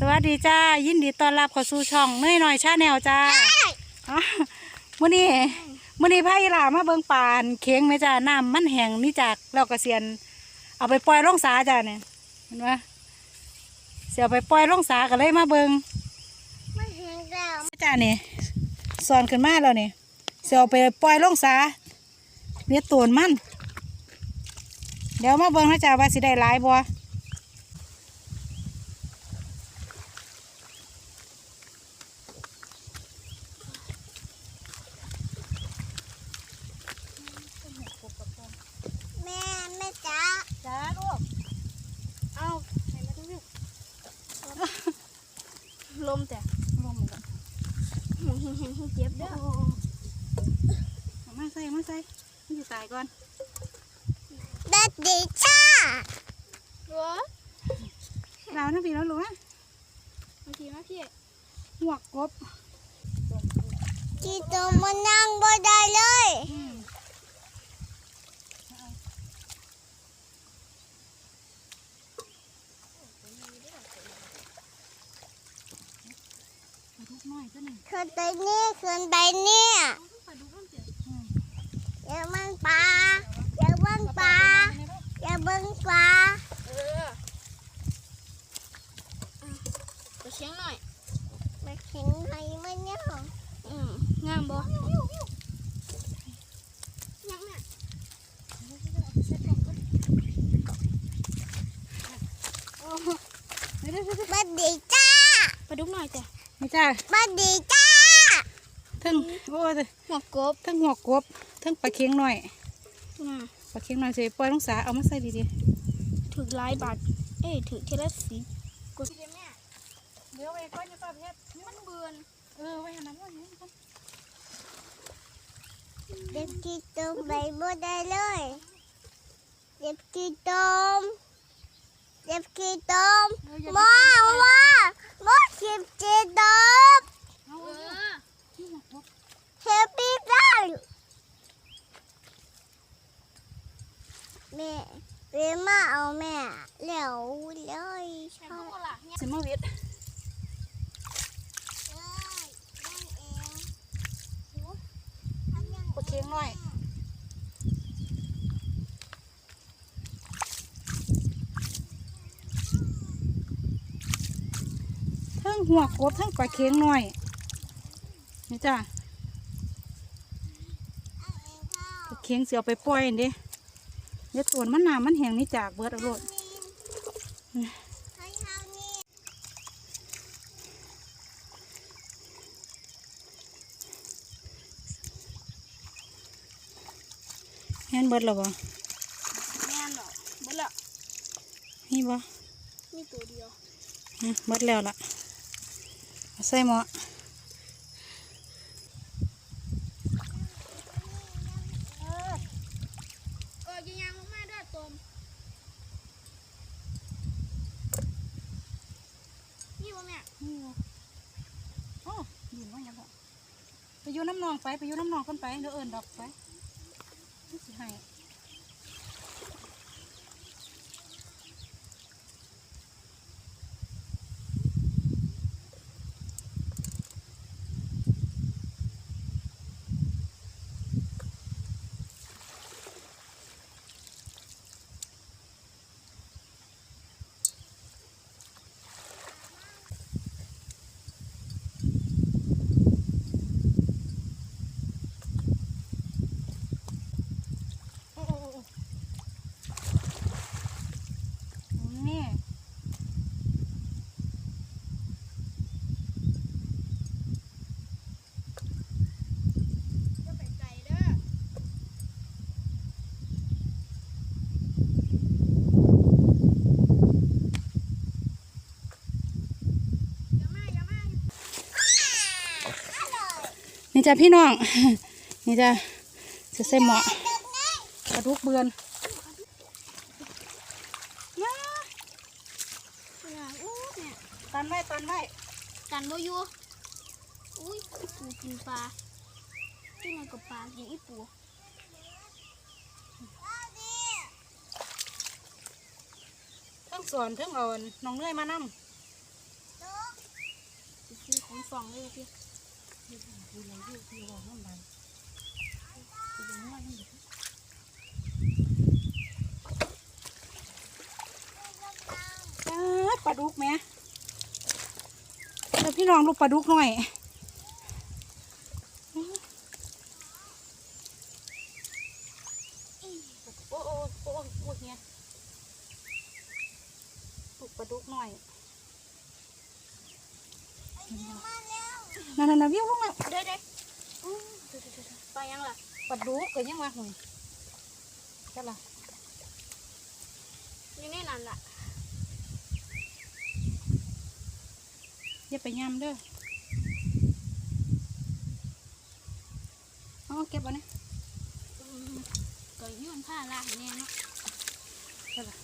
สวัสดีจ้า ยินดีต้อนรับเข้าสู่ช่องเนยหน่อยชาแนลจ้าอ๋อมื้อนี้มื้อนี้พาอีหลามาเบิ่งปานเค็งไหมจ้าน้ำมันแห้งนี่จากเรากระเสียน เอาไปปล่อยลงสาจ้าเนี่ยเห็นไหมเสียเอาไปปล่อยลงสาก็เลยมาเบิ่งไม่เห็นแล้วจ้านี่สอนขึ้นมาแล้วนี่เสียเอาไปปล่อยลงสาเลี้ยตูนมัน เดี๋ยวมาเบิ่งนะจ้าว่าสิได้หลายบ่ แม่แม่จ๋า จ้าลูก เอาใส่มาดู ลมแต่ลงเหมือนกันหงเห็นเห็นเจ็บเด้อเอามาใส่เอามาใส่มันจะตายก่อนดัดดีจ้าหัวเราทั้งปีแล้วรู้ไหมบางทีนะพี่หัวกบจีตัวมันนั่งบ่ได้เลย ปลาทุกน้อยก็ห นึ่งขึ้นไปนี่ขึ้นไปนี่อืมอย่าเบิ่งปลาอย่าเบิ่งปลาอย่าเบิ่งปลาเออไปเชียงหน่อยมาเห็นไหมมันเนี่ยอืมงามบ่ยังเนี่ยเดี๋ยวเดี๋ยวเดี๋ยวบัดดีจ้าปลาดุกหน่อยแต่นี่จ้าบัดดีจ้า ทั้งโอ้ยหัวกบทั้งหัวกบทั้งปลาเค็งหน่อยน่ะปลาเค็งหน่อยสิปล่อยลงสาเอามาใส่ดีถึกหลายบาทเอ้ยถึกเทละสีๆเดี๋ยวไปก้อนจะปลาเพชรมันเบือนเออไว้หันน้ำว่าอย่างนี้ก่อนเด็กจีตมไปบ่ได้เลยเด็กจีตมเด็กจีตมเอออย่ามาว่ามาเก็บจีตม เอา เอ เอา อ ที่หัวกบ เฮปปี้ได้แม่เรียมาเอาแม่แล้วเลยชอบกละเนี่ยสิมาเวทเลยได้เองทำยังปลาเค็งหน่อยทั้งหัวกบทั้งปลาเค็งหน่อยนี่จ้า เอาเอง ค่ะปลาเค็งเสียเอาไปปล่อยนี่เดี๋ยวตัวมันหนามันแห้งนี่จากเบิดเอาโลดนี่ให้เท่านี้แห้งเบิดแล้วบ่แม่นหรอเบิดละนี่บ่มีตัวเดียวเบิดแล้วล่ะเอาใส่หม้ออเออยังยังลงมาด้วยตมนี่วะแม่ นี่บ่โอ้ยินว่าหยังบ่ไป อยู่น้ำนองไปไปอยู่น้ำนองคนไปเดี๋ยวเอิญดอกไปนี่สิให้ โอ้โอ้โอ้โอ้นี่ จะไปไกลเด้ออย่ามาอย่ามา นี่ จ้ะพี่น้อง นี่จ้ะจะใส่หม้อปลาดุกเบือนมาเนี่ยอู้เนี่ยตันไว้ตันไว้กันบ่อยู่อุ้ยอีปูกินปลาที่ไหนกับปลากินอีปูทั้งสอนทั้งเอาน้องเนื่อยมานำตัวฟองเลยพี่ ปลาดุกไหม่แล้วพี่น้องลูกปลาดุกหน่อย โอ้โอ้โอ้โอ้เนี่ยลูกปลาดุกหน่อย นั่นน่ะๆๆวิ่งลงแล้ว เด้เด้อื้อเดี๋ยวๆๆๆไปยังล่ะ ปลาดุกก็ยังว่าหน่อยก็ล่ะอยู่ในนั้นล่ะอย่าไปย่ำเด้อเอาเก็บเอาเนี่ยอืมก็ยื่นผ้าลาให้แน่เนาะก็ล่ะ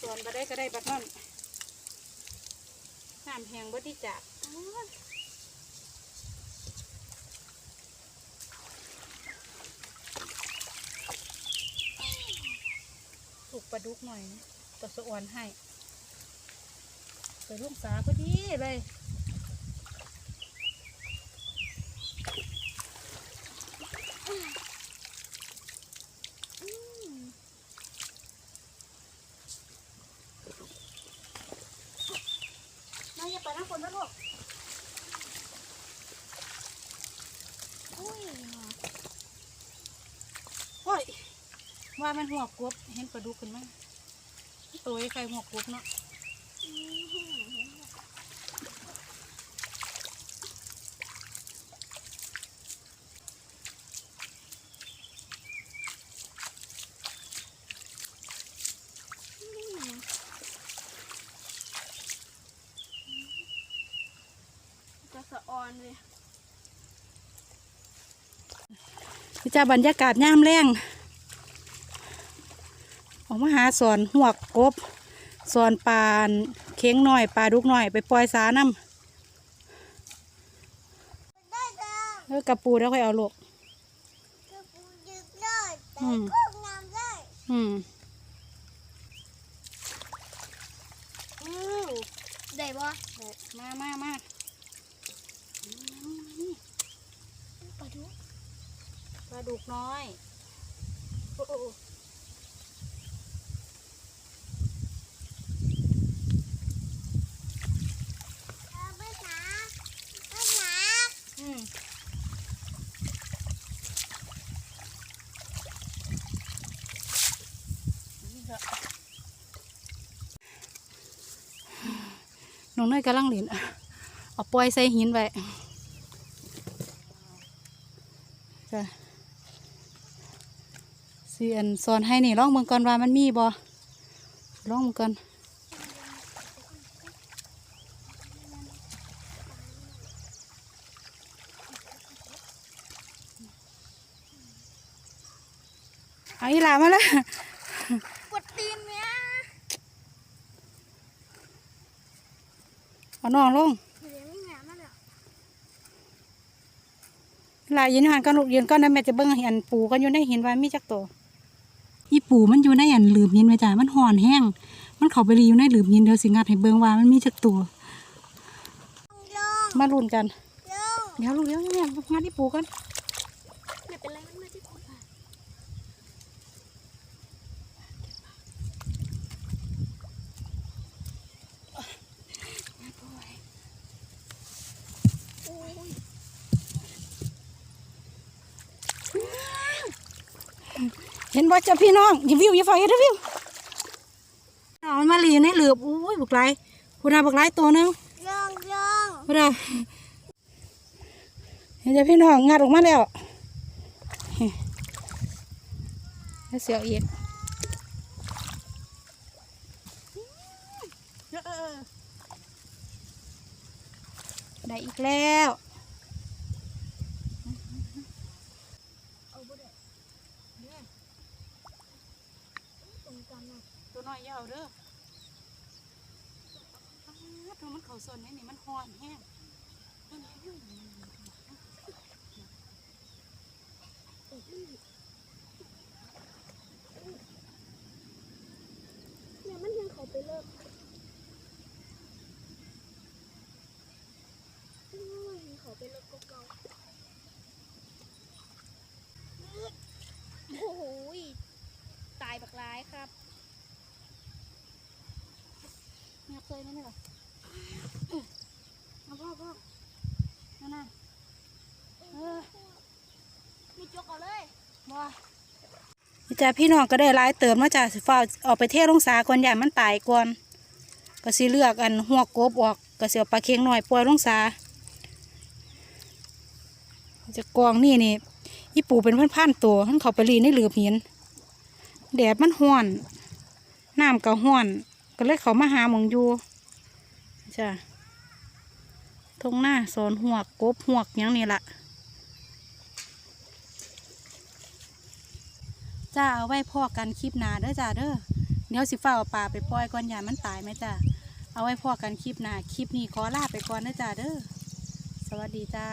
ส่วนบ่ได้ก็ได้บัดนั้น น้ำแห้งบ่ดีจักถูกปลาดุกหน่อยนะตัวสะอวนให้ไปลูกสาพอดีเลยน้าอย่าไปนะคนนะลูกอุ้ย โอ้ยว่ามันหัวกบเห็นปลาดุกขึ้นไหมตัวไอ้ไข่หัวกบเนาะจะสะออนเลย นี่จ้าบรรยากาศย่ามแรงออกมาหาสอนหัวกบสอนปลาเค้งหน่อยปลาดุกหน่อยไปปล่อยสาน้ำได้จ้าเออกระปูแล้วค่อยเอาลูกจะปูยึดเลยแต่อืมก็งามได้อืมได้บ่มามามา ปลาดุก ปลาดุกน้อยโอ้โอ้โอ้เอาไปหน้องเนยกำลังเล่นเอาปล่อยใส่หินไว้จ้ะ สียนสอนให้นี่ลองเบิ่งก่อนว่ามันมีบ่ลองเบิ่งก่อนเอาอีหลามาแล้วปวดตีนเนี่ยเอาน้องลงเดี๋ยวไม่งามแล้วหลายยืนหันกันลูกยืนก้อนนะแม่จะเบิ่งเห็นปูกันอยู่ในหินว่ามีจักตัวอี ปูมันอยู่ในอันหลืมหินไว้จ้ะมันห่อนแห้ง มันเข้าไปรีอยู่ในหลืมหินเดี๋ยวสิงัดให้เบิ่งว่ามันมีจักตัวลงมาลุ้นกันลงเดี๋ยวลูกเดี๋ยวเนี่ยงัดอีปูกันไม่เป็นไรมันไม่ได้ปวดอะโอ้ย เห็นบ่จ้ะพี่น้องอย่าวิวอย่าฝ่ายอย่าวิวเอามันมาลีอยู่ในหลืบอุ้ยบุกไลคุณอาบุกไลตัวหนึงลงลงคุณอาเห็นจ้ะพี่น้องงัดออกมาแล้วแล้วเสียวอีกได้อีกแล้ว ส่นนี่นี่มันหอนแห้งเนี่ยมันยังเขาไปเลิกเขาไปเลิกก็เก่าโอ้โหตายบักร้ายครับเนี่ยเคยไหมเนี่ย จกเอาเลยว่าจ้าพี่น้องก็ได้หลายเติมมาจากสิฟ้าออกไปเทลงสาก่อนอย่ามันตายก่อนก็สิเลือกอันหัวกบออกก็สิเอาปลาเค็งหน่อยปล่อยลงสาจะกองนี่นี่อีปูเป็นพันๆตัวท่านเขาไปรีในหลืบหินแดดมันห้อนน้ำก็ห้อน ก็เลยเขามาหาหมองอยู่จ้ะทงหน้าสอนหัวกกบหัวกยังนี่ละ จ้าเอาไว้พ่อกันคลิปหนาเด้อจ้าเด้อเดี๋ยวสิฟ้าเอาปลาไปปล่อยก่อนอย่ามันตายไหมจ้าเอาไว้พ่อกันคลิปหนาคลิปนี้ขอลาไปก่อนเด้อจ้าเด้อสวัสดีจ้า